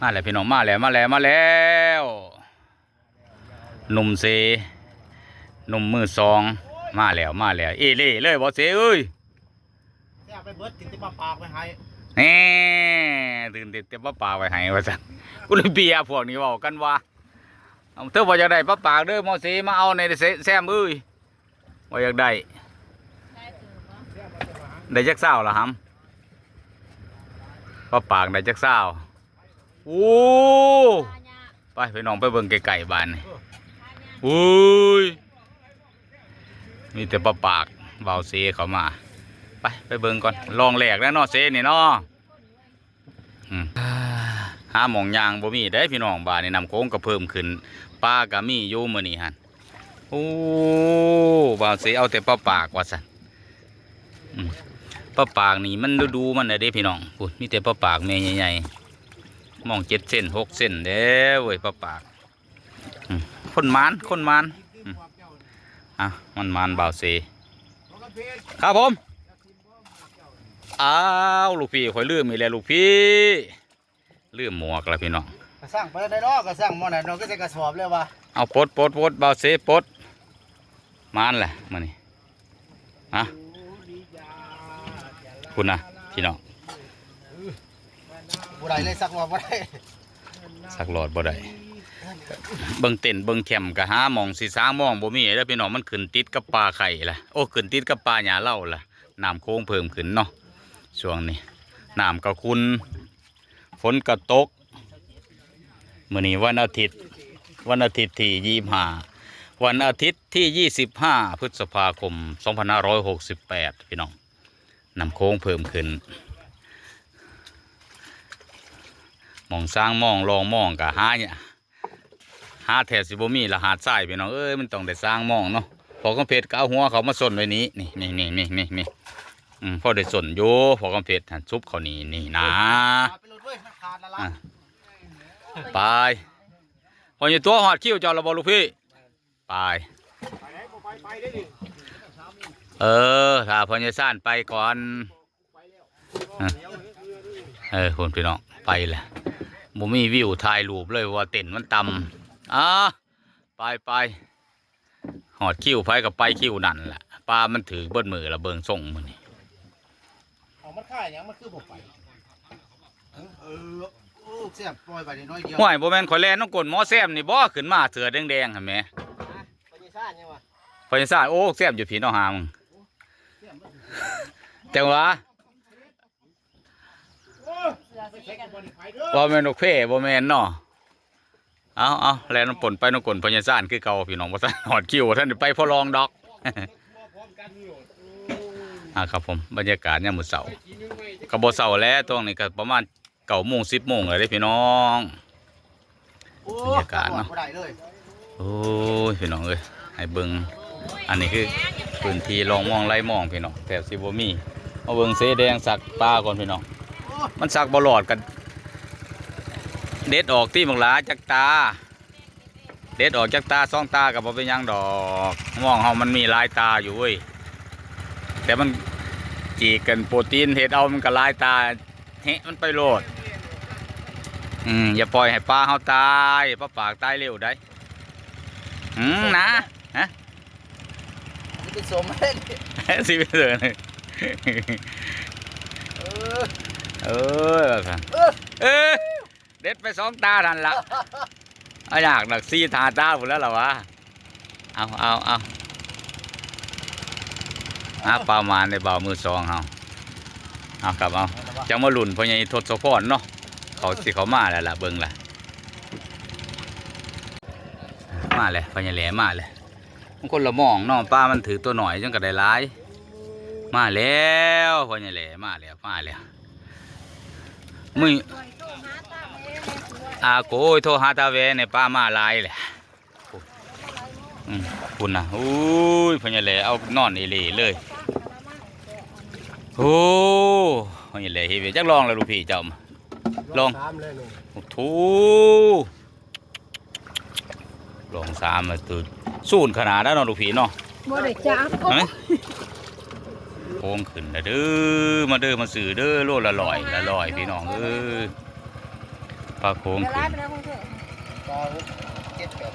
มาแล้วพี่น้องมาแล้วมาแล้วมาแล้วหนุ่มเซหนุ่มมือสองมาแล้วมาแล้วเอเล่เลยบอเซเอ้ยแซ่บไปเบิดกินที่ปลาปากไปให้แหน่ตื่นเต้นเต็มป้าปากไว้ให้ว่าจังกูเลยเบียร์พวกนี้เว่ากันว่าเอาเธอบ่อยากได้ป้าปากเด้อมอเซมาเอาในเซแซมเอ้ยบ่อยากได้ได้จักเศร้าละฮัมป้าปากได้จักเศร้า โอ้ไปไปน้องไปเบิ่งไก่ๆบ้านนี่อุ้ยมีแต่ป้าปากเบาเซเขามา ไปไปเบิ่งก่อนลองแหลกแล้วเนาะเซนี่เนาะอืมอ่าหาหมองยางบ่มีได้พี่น้องบ้านนี่นำโค้งก็เพิ่มขึ้นปลาก็มีอยู่มื้อนี้หั่นโอ้บ่าวเสเอาแต่ปลาปากว่าซั่นอืมปลาปากนี่มันฤดูมันน่ะเด้พี่น้องพูดมีแต่ปลาปากแม่ใหญ่ๆ มอง7เส้น6เส้นเด้อเว้ยปลาปากอืมคนมานคนมานอืมอะมันมานบ่าวเสครับผมอ้าวลูกพี่ข่อยลืมอีกแล้วลูกพี่ลืมหมวกแล้วพี่น้องกระสั่งไปได้ดอกกระสั่งหมอนั่นเนาะก็จะกระสอบเลยว่ะเอาปลดปลดปลดเบาเซปลดมานแหละมานี่ฮะคุณนะพี่น้อง บ่ได้เลยสักว่าบ่ได้สักหลอดบ่ได้เบิ่งเต้นเบิ่งแคมกะหาหมองสีสางมองบ่มีแล้วพี่น้องมันขึ้นติดกับปลาไข่ล่ะโอ้ขึ้นติดกับปลาหญ้าเล่าล่ะน้ำโค้งเพิ่มขึ้นเนาะช่วงนี้น้ำก็คุณฝนก็ตกมื้อนี้วันอาทิตย์ วันอาทิตย์ที่ยี่ห้าวันอาทิตย์ที่ยี่สิบห้าพฤษภาคมสองพันห้าร้อยหกสิบแปดพี่น้องน้ำโค้งเพิ่มขึ้นห มองสร้างหมองรองหมองกับหาเนี่ยหาแถวสิบมีละหาดทรายพี่น้องเอ้ยมันต้องได้สร้างหมองเนาะพอกำเพชรก็เอาหัวเขามาส่นไว้นี้นี่นี่นี่นี่นี่นี่อืมพอได้ส่นอยู่พอกำเพชรหันซุปเขานี่นี่นะไปรถเว้ยมันขาดละละอะไปพออยู่ตัวหอดคิ้วเจ้าระบลูกพี่ไปไปไหนบ่ไปไปได้ดิเออถ้าพอจะซ่านไปก่อน เออเออคุณพี่น้องไปแหละ บ่มีวิวถ่ายรูปเลยว่าเต็นมันต่ำอะไปไปหอดคิ้วไปกับไปคิ้วนั่นแหละปลามันถือเบิ้ลมือละเบิงส่งมันนี่เอามันค่ายยังมันคือบ่ไปเออโอ้แซ่บปล่อยไปน้อยเดียวห่วยบ่แม่นข่อยแลนต้องกลหมอแซมนี่บ่ขึ้นมาเสือแดงๆหั่นแหมไปยี่ซ่านยังวะพอจะซ่าโอ้แซมอยู่พี่น้องหามึงแต่ว่า บ่นี่ไปเด้อบ่แม่นนกเพ่บ่แม่นเนาะเอาเอาแล้วน้ำปนไปน้ำกลพญาซ่านคือเก่าพี่น้องบ่ทันหอดคิวท่านได้ไปพอลองดอกพร้อมกันอยู่อ่าครับผมบรรยากาศยามมื้อเช้าก็บ่เช้าแล้วตรงนี้ก็ประมาณ9โมง10โมงแล้วเด้พี่น้องบรรยากาศเนาะโอ้ยพี่น้องเอ้ยให้เบิ่งอันนี้คือพื้นที่ลองมองไล่มองพี่น้องแถบสิบ่มีมาเบิ่งเสแดงสักปลาก่อนพี่น้อง มันสักบ่หลอดกัน เด็ดออกที่บังหลาจากตา เด็ดออกจากตาสองตากับบ่เป็นหยังดอกมองเฮามันมีหลายตาอยู่เว้ยแต่มันจีกกันโปรตีนเห็ดเอามันก็หลายตาเฮะมันไปโลดอืมอย่าปล่อยให้ปลาเฮาตายปลาปากตายเร็วได้อืมนะฮะนี่เป็นสมเล่นสิไปเลย เออเออครับเออเออเด็ดไปสองตาทันละเอาอยากหนักซีทาตาหมดแล้วเหรอวะเอาเอาเอาอาประมาณในเบามือสองเอาเอาครับเอาจะมาหลุนเพราะยังทศพรเนาะเขาสิเขามาแล้วล่ะเบิ่งล่ะมาเลยพญาแหลมมาเลยมันคนละหมองเนาะป้ามันถือตัวหน่อยจังก็ได้หลาย มาแล้วพญาแหลมาแล้วมาแล้ว มึงอาโกยโทรหาตาเวในป้ามาหลายแหละอืมคุณนะอุ้ยพญาแหลเอานอนอีหลีเลยโอ้พญาแหลเฮเวจักลองแล้วลูกพี่เจ้ามาลองสามเลยหนูโอ้โหลองสามมาตื่นสูนขนาดนั้นเนาะลูกพี่เนาะบ่ได้จับเฮ้ย โค้งขึ้นนะเด้อมาเด้อมาสื่อเด้อโลละลอยละลอยพี่น้องเอ้ยปลาโค้งจะขึ้ร้ายนไปแล้วคงเถอะปลาเจ็ดแปด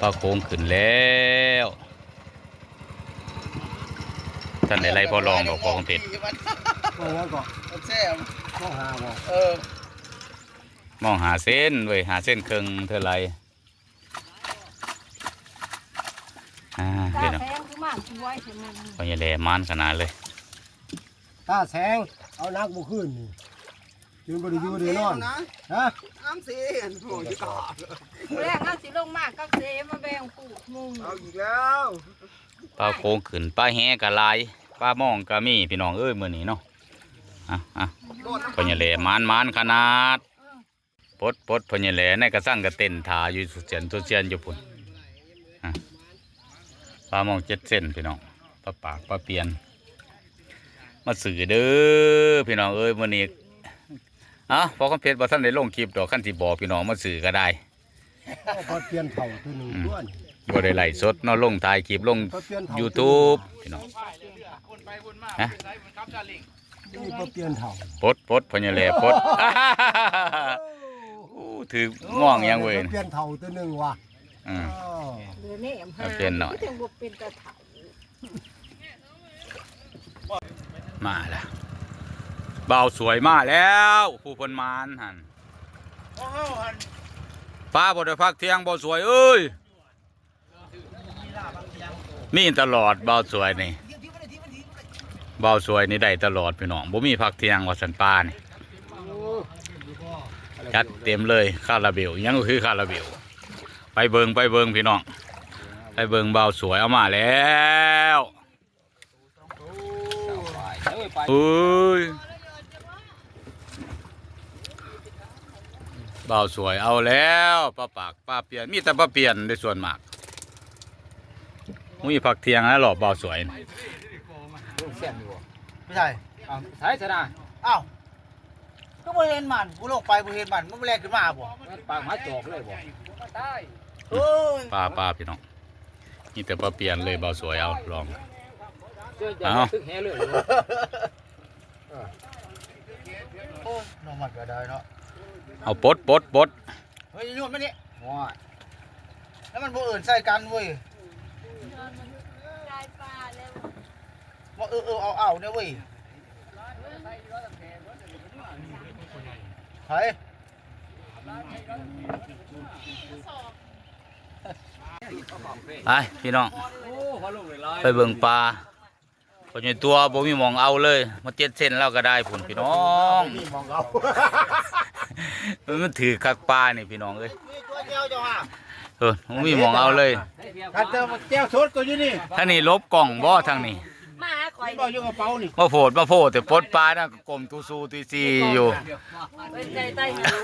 ปลาโค้งขึ้นแล้วท่านได้ไล่พอลองดอกพอของเพชรโอ้โหก่อนแซ่บข้าวหาบ่เออมองหาเส้นเว้ยหาเส้นเครื่องเท่าไรอ่า ตา เดี๋ยวนะ แพงคือมากช่วยสิมันพอใหญ่แหล่มานขนาดเลย ตาแสง เอานักบุขึ้นนี่ยืนบริยูเดีนอนฮะน้ำสีเห็นโผล่ที่ตาแรกน่าสิลงมากก็เซมาแบ่งปลูกมุงเอาอีกแล้วปลาโค้งขึ้นปลาแหกะลายปลามองกะมีพี่น้องเอ้ยมื้อนี้เนาะอะอะพอใหญ่แหล่มานมานขนาดปดปดพอใหญ่แหล่ในกระสั่งกระเต้นทาอยู่สุดเสียนสุดเสียนอยู่พุ่นอะ ปลามองเจ็ดเส้นพี่น้องปลาปากปลาเปียน มาสื่อเด้อพี่น้องเอ้ยมื้อนี้เอ้าพอคำเพชรบ่ทันได้ลงคลิปดอกคันสิบอกพี่น้องมาสื่อก็ได้พอเปลี่ยนเถ่าตัวหนึ่งด้วนบ่ได้ไลฟ์สดเนาะลงถ่ายคลิปลงพอเปลี่ยนเถ่า YouTube พี่น้องฮะนี่พอเปลี่ยนเถ่าปดปดพญาแลปดอู้ถือง่องยังเว้ยพอเปลี่ยนเถ่าตัวหนึ่งว่ะ อืมอ้อเดือนนี้หาเอาเปลี่ยนหน่อยถึงบ่เป็นตะเถามาแล้วเบาสวยมาแล้ว ผู้เพิ่นมานหั่นโอ้โหหันป้าบ่ได้พักเที่ยงเบาสวยเอ้ยมีตลอดเบาสวยนี่เบาสวยนี่ได้ตลอดพี่น้องบ่มีพักเที่ยงว่าสันป้านี่จัดเต็มเลยคาราเบลยังก็คือคาราเบล ไปเบิงไปเบิงพี่น้อง ไปเบิงเบาสวยเอามาแล้วเอ้ยเบาสวยเอาแล้วป้าปากป้าเปลี่ยนมีแต่ป้าเปลี่ยนในส่วนมากมีผักเทียงแล้วหรอเบาสวยนี่แซ่บอยู่ไม่ใช่ใช่ชนะอ้าวก็บ่เห็นมันกูลงไปบ่เห็นมันมันแรงขึ้นมาบ่ปากหมาจอกเลยบ่ โอ้ยป้าป้าพี่น้องมีแต่ป้าเปลี่ยนเลยเบาสวยเอาลอง เจอจะเอ้าตึกแห่เลยโอ้ยน้องมันก็ได้เนาะเอาปดปดปดเฮ้ยโยนมานี่ว้าแล้วมันบ่เอื่นใส่กันเว้ยได้ปลาแล้วว่าเออเออเอาเอาเนี่ยเว้ยไผไปพี่น้อง โอ้พอลงเลยลายไปเบิ่งปลาพอใหญ่ตัวบ่มีหมองเอาเลย มาเจ็ดเส้นแล้วก็ได้ผุนพี่น้องนี่มองเอามันถือคักปลานี่พี่น้องเอ้ยมีตัวเดียวเจ้าห่าเออบ่มีหมองเอาเลยคันเติมแก้วชดก็อยู่นี่ทางนี้ลบกล่องบ่ทางนี้ มาหาข่บ่อยู่กระเป๋านี่มาโผดมาโผดแต่ปลดปลาน่ะกลมตูซูตีซีอยู่เป็นใจใต้หา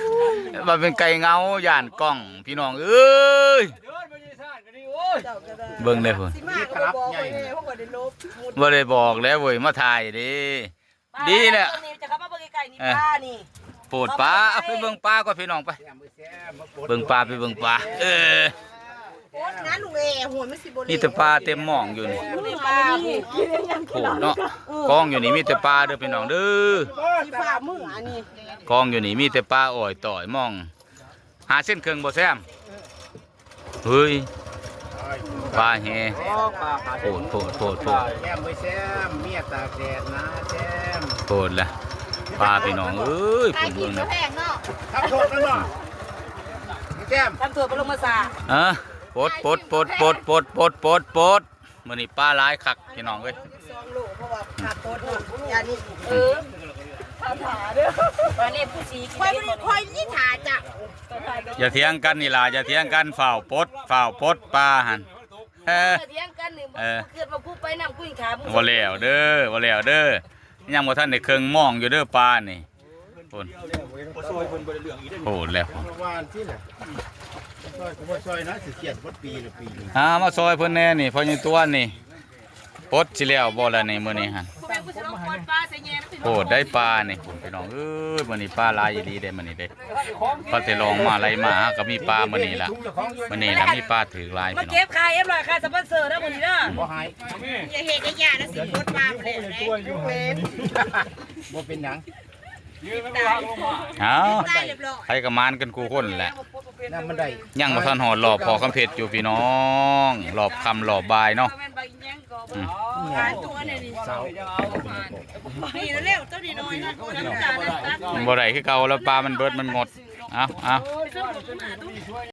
มันเป็นไก่เงาย่านกล้องพี่น้องเอ้ยเดินไปยีซ่านกันดิโอ้ยเจ้าก็ได้เบิ่งได้พุ่นสิมาก็บ่บอกไว้เลยเพราะว่าได้ลบบ่ได้บอกแล้วเว้ยมาถ่ายเดิ ดีแหละตัวจะเข้ามาเบิ่งใกล้ๆนี่ปลานี่โปรดปลาเอาไปเบิ่งปลาก่อนพี่น้องไปเบิ่งปลาไปเบิ่งปลาเออ นะลุงเอหัวมันสิบ่มีแต่ปลาเต็มหม่องอยู่นี่นี่ปลานี่โผดเนาะกองอยู่นี่มีแต่ปลาเด้อพี่น้องเด้อที่ฝ่ามืออันนี้กองอยู่นี่มีแต่ปลาอ่อยต่อยหมอง หาเส้นเครื่องบ่แซมเฮ้ยปลาแฮปลาขาดโผดโผดโผดโผดแซมไว้แซมเมียตากแดดนะแซมโผดละปลาพี่น้องเอ้ยปลาผมกิเบิ่นงก็นะแพงเนาะทำโทษกันบ่แซมทำถั่วปลงมาสาเออ ปดปดปดปดปดปดปดปดมื้อนี้ปลาหลายคักพี่น้องเอ้ยสองโลเพราะว่าขาดโต๊ดเนาะยานี่เออถาถาเด้อตอนนี้ผู้สีค่อยบ่ได้ค่อยนี่ถาจ้ะอย่าเถียงกันนี่ล่ะอย่าเถียงกันฝ่าวปดฝ่าวปดปลาหั่นเออเถียงกันนี่บ่เออเกิดมากูไปนำกุ้ยขามึงบ่แล้วเด้อบ่แล้วเด้อยังบ่ทันได้เครื่องมองอยู่เด้อปลานี่พุ่นโหดแล้ววานที่น่ะ ซอยก็บ่ซอยนะสิเขียนบ่ปีละปีนึงหามาซอยเพิ่นแน่นี่เพอยังตัวนี่ปลดสิแล้วบ่ละนี่มื้อนี้หั่นกูแม่กูสิลงปอดปลาใส่แยมสิโหดได้ปลานี่พุ่นพี่น้องเอ้ยมื้อนี้ปลาหลายอีหลีเด้มื้อนี้เด้พอสิลองมาไล่มาหาก็มีปลามื้อนี้ล่ะมื้อนี้ล่ะมีปลาถือหลายมาพี่น้องเก็บขายเอ็มร้อยค่าสปอนเซอร์เด้อมื้อนี้เด้อบ่หายอย่าเฮ็ดให้ยานะสิโคตรปลาบ่ได้เด้บ่เป็นหยัง เอาได้เรียบร้อยใครก็มานกันกูคนแหละน้ำมันได้ยังมาทันหอดหลอบพอคำเพชรอยู่พี่น้องหลอบคำหลอบบายเนาะเป็นใบยังก็อืมหาตัวเนี่ยนี่เสาจะเอานี่เร็วตัวนี้น้อยนะน้ำตาลน้ำตาลบ่ได้คือเก่าแล้วปลามันเบิดมันหมดเอาเอา